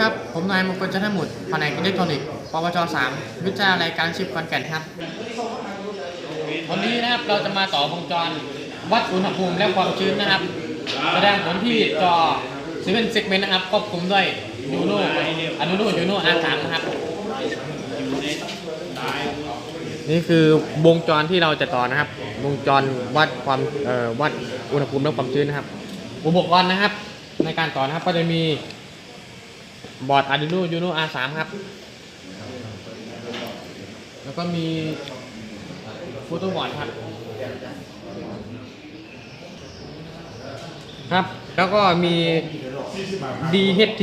ครับ ผมนายมงคลจันทมุตแผนกอิเล็กทรอนิกส์ ปวช 3 วิทยาลัยการชีพขอนแก่นครับ วันนี้นะครับเราจะมาต่อวงจรวัดอุณหภูมิและความชื้นนะครับ แสดงผลที่จอ7 segment นนะครับ ควบคุมด้วยยูโน่อนุโนยูโน่อาร์สามนะครับ นี่คือวงจรที่เราจะต่อนะครับ วงจรวัดความวัดอุณหภูมิและความชื้นนะครับ อุปกรณ์นะครับ ในการต่อนะครับก็จะมี บอร์ด Arduino Uno R3 ครับ แล้วก็มีโฟโต้บอร์ดครับ ครับ แล้วก็มี DHT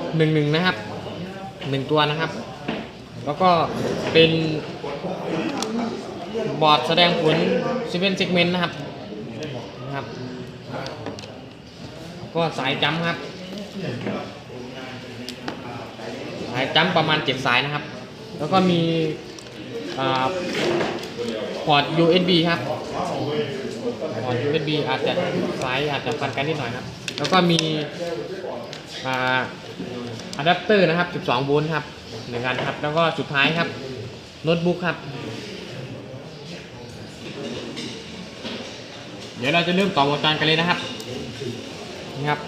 11 นะครับ 1 ตัวนะครับ แล้วก็เป็นบอร์ดแสดงผล7 segment นะครับนะครับ ก็สายจัมป์ครับ จัมป์ประมาณ7สายนะครับ แล้วก็มีพอร์ต USB ครับพอร์ต USB อาจจะสายอาจจะฟันกันนิดหน่อยครับ แล้วก็มีอ่าอะแดปเตอร์นะครับ 12 โวลต์ครับหนึ่งอันครับ แล้วก็สุดท้ายครับโน้ตบุ๊กครับ เดี๋ยวเราจะเริ่มต่อวงจรกันเลยนะครับนี่ครับ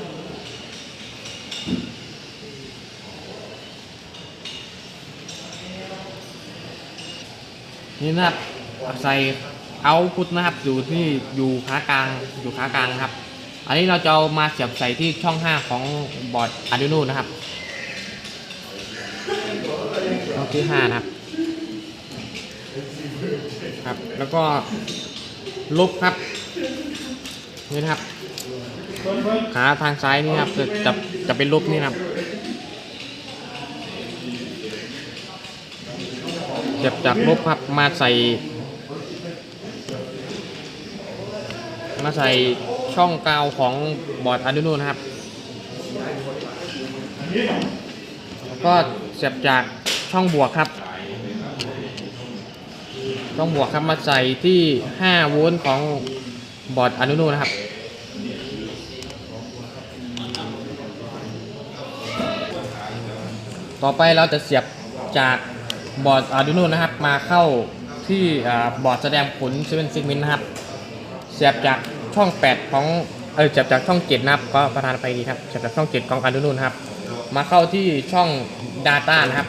นี่นะครับใส่เอาพุทนะครับอยู่ที่อยู่ขากลางอยู่ขากลางนะครับ อันนี้เราจะเอามาเสียบใส่ที่ช่อง 5 ของบอร์ด Arduino นะครับช่องที่5นะครับครับ แล้วก็ลบครับนี่นะครับ ขาทางซ้ายนี่ครับจะจะจะเป็นลบนี่นะครับ เจ็บจากลบครับมาใส่ มาใส่ช่องกาวของบอร์ด Arduino นะครับแล้วก็เสียบจากช่องบวกครับ ช่องบวกครับมาใส่ที่ 5 โวลต์ของบอร์ด Arduino นะครับต่อไปเราจะเสียบจาก บอร์ด Arduino นะครับ มาเข้าที่บอร์ดแสดงผล7 segment นะครับเสียบจากช่อง 8 ของเออเสียบจากช่อง 7 นะครับก็ประธานไปดีครับเสียบจากช่อง 7 ของ Arduino นะครับ มาเข้าที่ช่อง Data นะครับ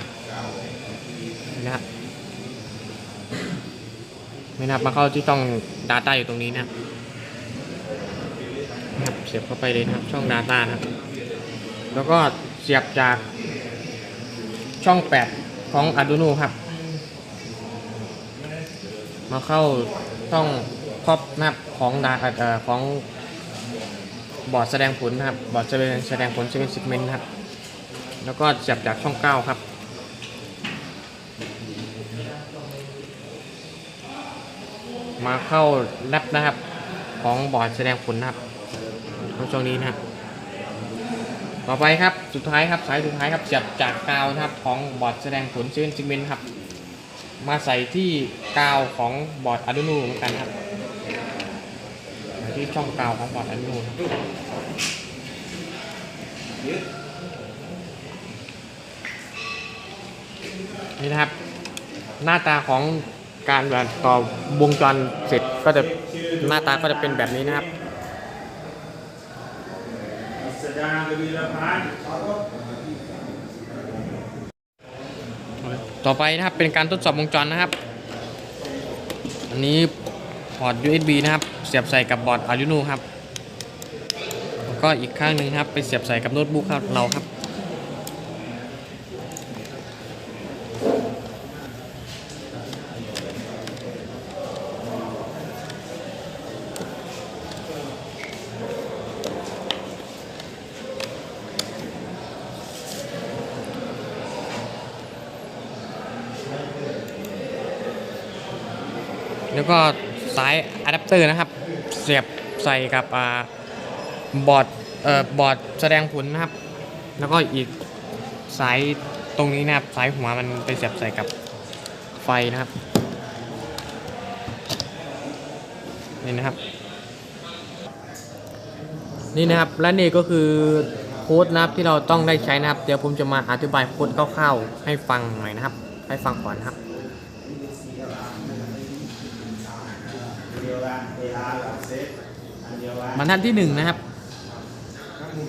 นะครับนี่นับมาเข้าที่ช่อง Data อยู่ตรงนี้นะครับนะครับเสียบเข้าไปเลยนะครับช่อง Data นะครับ แล้วก็เสียบจากช่อง 8 ของ Arduino ครับ มาเข้าช่องครอบน้าของดาเอ่อของบอร์ดแสดงผลนะครับ บอร์ดแสดงแสดงผล7 segment นะครับ แล้วก็เสียบจากช่อง9ครับมาเข้าแรปนะครับ ของบอร์ดแสดงผลนะครับช่วงนี้นะครับ ต่อไปครับสุดท้ายครับสายสุดท้ายครับเสียบจากกาวนะครับของบอร์ดแสดงผลเชิญซิเมนครับ มาใส่ที่กาวของบอร์ด Arduino เหมือนกันครับที่ช่องกาวของบอร์ด Arduino ครับนี่นะครับ หน้าตาของการแบบต่อวงจรเสร็จก็จะหน้าตาก็จะเป็นแบบนี้นะครับ สดาวีรพันธ์ต่อไปนะครับเป็นการทดสอบวงจรนะครับ อันนี้พอร์ต USB นะครับ เสียบใส่กับบอร์ด Arduino ครับ แล้วก็อีกข้างหนึ่งครับ ไปเสียบใส่กับโน้ตบุ๊กครับเราครับ แล้วก็สายอะแดปเตอร์นะครับ เสียบใส่กับอบอร์ดเอ่อบอร์ดแสดงผลนะครับ แล้วก็อีกสายตรงนี้นะครับสายหัวมันไปเสียบใส่กับไฟนะครับนี่นะครับนี่นะครับและนี่ก็คือโค้ดนะครับที่เราต้องได้ใช้นะครับ เดี๋ยวผมจะมาอธิบายโค้ดคร่าวๆให้ฟังหน่อยนะครับ ให้ฟังก่อนนะครับ บเซตอันเดียวกันบรรทัดที่หนึ่งนะครับ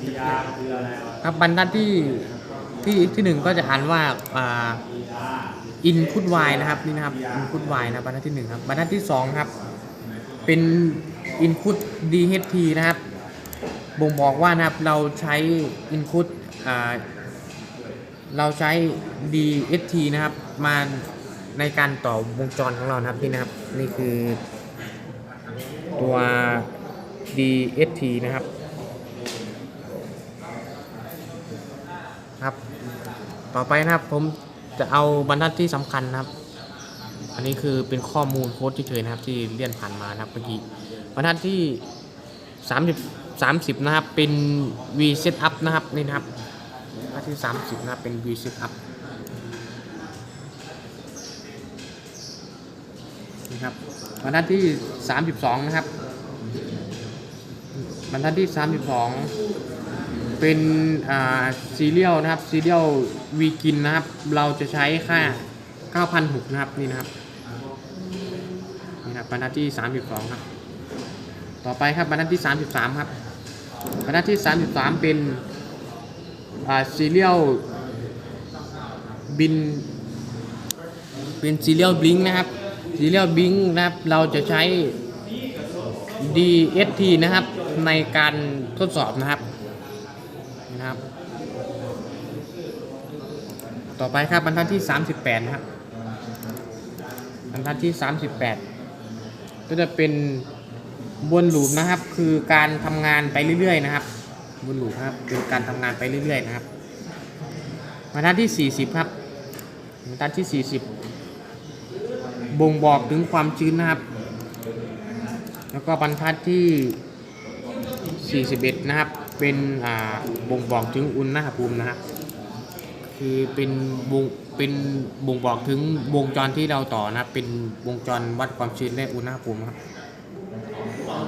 พิยาคืออะไรวะครับบรรทัดที่ที่ที่หนึ่งก็จะอ่านว่าอ่าพิยาอินพุตวายนะครับนี่นะครับอินพุตวายนะบรรทัดที่หนึ่งครับบรรทัดที่สองครับ เป็นอินพุต DHT นะครับบ่งบอกว่านะครับเราใช้อินพุตอ่าเราใช้ DHT นะครับมาในการต่อวงจรของเรานะครับนี่นะครับ นี่คือ ตัว DHT นะครับ ครับ ต่อไปนะครับผมจะเอาบรรทัดที่สำคัญนะครับ อันนี้คือเป็นข้อมูลโค้ดเฉยๆนะครับ ที่เลื่อนผ่านมานะครับเมื่อกี้บรรทัดที่ 30 30 นะครับ เป็น V setup นะครับนี่นะครับบรรทัดที่ 30 นะครับ เป็น V setup นี่ครับ บรรทัดที่ 32 นะครับ บรรทัดที่ 32 เป็นอ่าซีเรียลนะครับซีเรียลวีกินนะครับ เราจะใช้ค่า 9,006นะครับนี่นะครับนี่ครับบรรทัดที่ 32 ครับ ต่อไปครับบรรทัดที่ 33 ครับบรรทัดที่ 33 เป็นอ่าซีเรียลบินเป็นซีเรียลบลิงนะครับ ซีเรียลบิงนะครับ เราจะใช้ DST นะครับ ในการทดสอบนะครับนะครับ ต่อไปครับบรรทัดที่ 38 นะครับ บรรทัดที่ 38 ก็จะเป็นวนลูปนะครับ คือการทำงานไปเรื่อยๆ นะครับวนลูปครับเป็นการทำงานไปเรื่อยๆ นะครับบรรทัดที่ 40 ครับบรรทัดที่ 40 บ่งบอกถึงความชื้นนะครับ แล้วก็บรรทัดที่ 41 นะครับ เป็นบ่งบอกถึงอุณหภูมินะครับ คือเป็นวงเป็นบ่งบอกถึงวงจรที่เราต่อนะครับ เป็นวงจรวัดความชื้นและอุณหภูมิครับ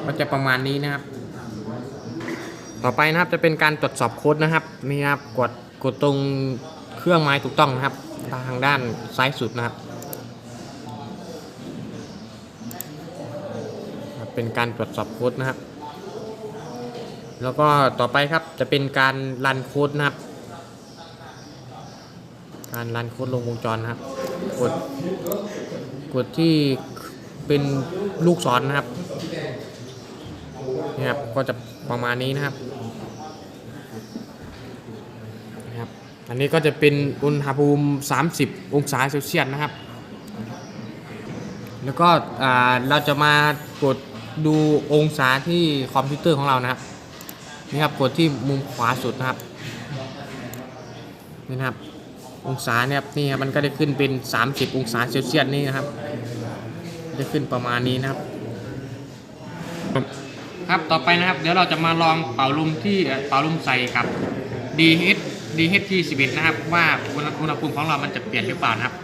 ก็จะประมาณนี้นะครับ ต่อไปนะครับจะเป็นการตรวจสอบโค้ดนะครับนี่นะครับกดกดตรงเครื่องไม้ถูกต้องนะครับ ทางด้านซ้ายสุดนะครับ เป็นการตรวจสอบโค้ดนะครับ แล้วก็ต่อไปครับจะเป็นการรันโค้ดนะครับ การรันโค้ดลงวงจรนะครับ กดกดที่เป็นลูกศรนะครับนี่ครับก็จะประมาณนี้นะครับนะครับอันนี้ก็จะเป็นอุณหภูมิ 30 องศาเซลเซียสนะครับ แล้วก็อ่าเราจะมากด ดูองศาที่คอมพิวเตอร์ของเรานะครับนี่ครับกดที่มุมขวาสุดนะครับนี่นะครับ องศาเนี่ยนี่ครับมันก็ได้ขึ้นเป็น 30 องศาเซลเซียสนี่นะครับ ได้ขึ้นประมาณนี้นะครับ ครับต่อไปนะครับ เดี๋ยวเราจะมาลองเป่าลมที่เป่าลมใส่กับ DH DHT 11 นะครับ ว่าอุณหภูมิของเรามันจะเปลี่ยนหรือเปล่านะครับ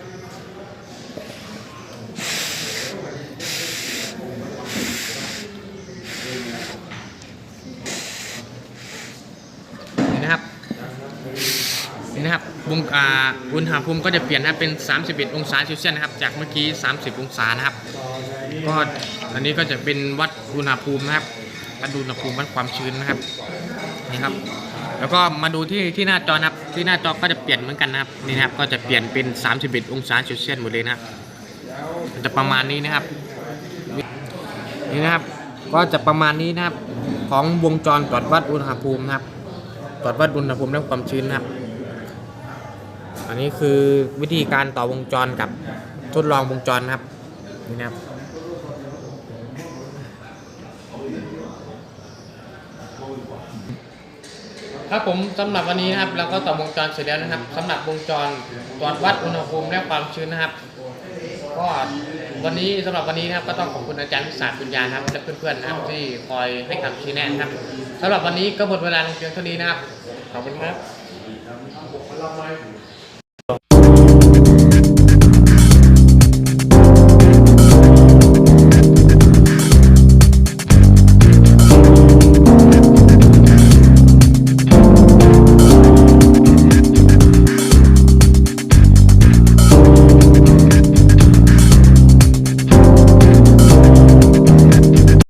นี่นะครับ นี่ นะครับวงอ่าอุณหภูมิก็จะเปลี่ยนนะครับเป็น 31 องศาเซลเซียสนะครับ จากเมื่อกี้ 30 องศานะครับ ก็อันนี้ก็จะเป็นวัดอุณหภูมินะครับวัดอุณหภูมิวัดความชื้นนะครับนี่ครับ แล้วก็มาดูที่ที่หน้าจอนะครับ ที่หน้าจอก็จะเปลี่ยนเหมือนกันนะครับนี่นะครับก็จะเปลี่ยนเป็น 31 องศาเซลเซียสหมดเลยนะครับจะประมาณนี้นะครับนี่นะครับก็จะประมาณนี้นะครับของวงจรตรวจวัดอุณหภูมินะครับตรวจวัดอุณหภูมิและความชื้นนะครับ นนี้คือวิธีการต่อวงจรกับทดลองวงจรนะครับนี่นะครับครับผมสำหรับวันนี้นะครับเราก็ต่อวงจรเสร็จแล้วนะครับสำหรับวงจรตรวจวัดอุณหภูมิและความชื้นนะครับก็วันนี้สำหรับวันนี้นะครับก็ต้องขอบคุณอาจารย์วิสาคุณยานนะครับและเพื่อนๆนะครับที่คอยให้คำชี้แนะนะครับสำหรับวันนี้ก็หมดเวลาลงเพียงเท่านี้นะครับขอบคุณครับ